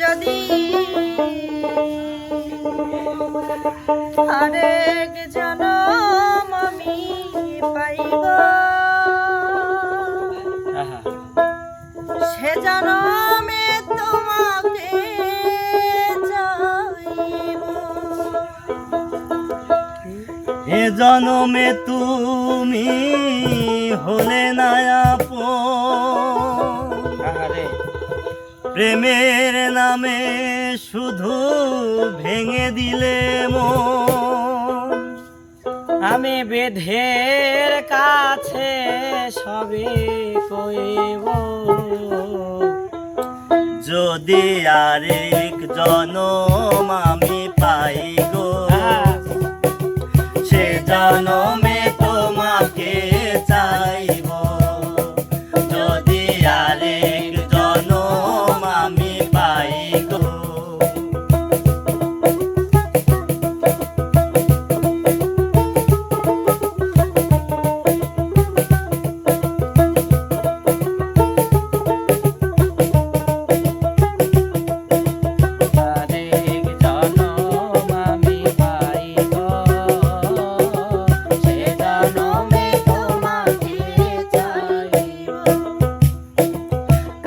যদি আরেক জনম আমি পাইব আহা। সে জনমে তোমাকে এ জনমে তুমি হলে না প্রেমের নামে শুধু ভেঙে দিলে মন। আমি বেধের কাছে সবে কইব। যদি আরেক জনম আমি পাই গো সে জনমে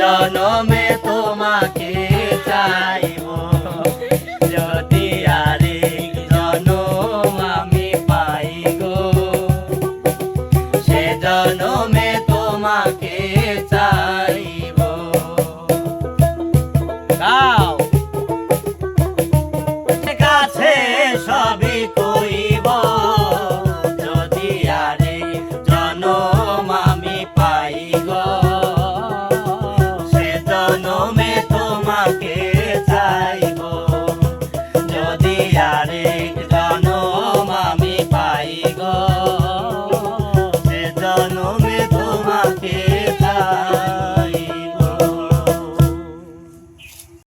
জনমে তোমাকে চাইব। যদি আরে জনম আমি পাই গো সে জনমে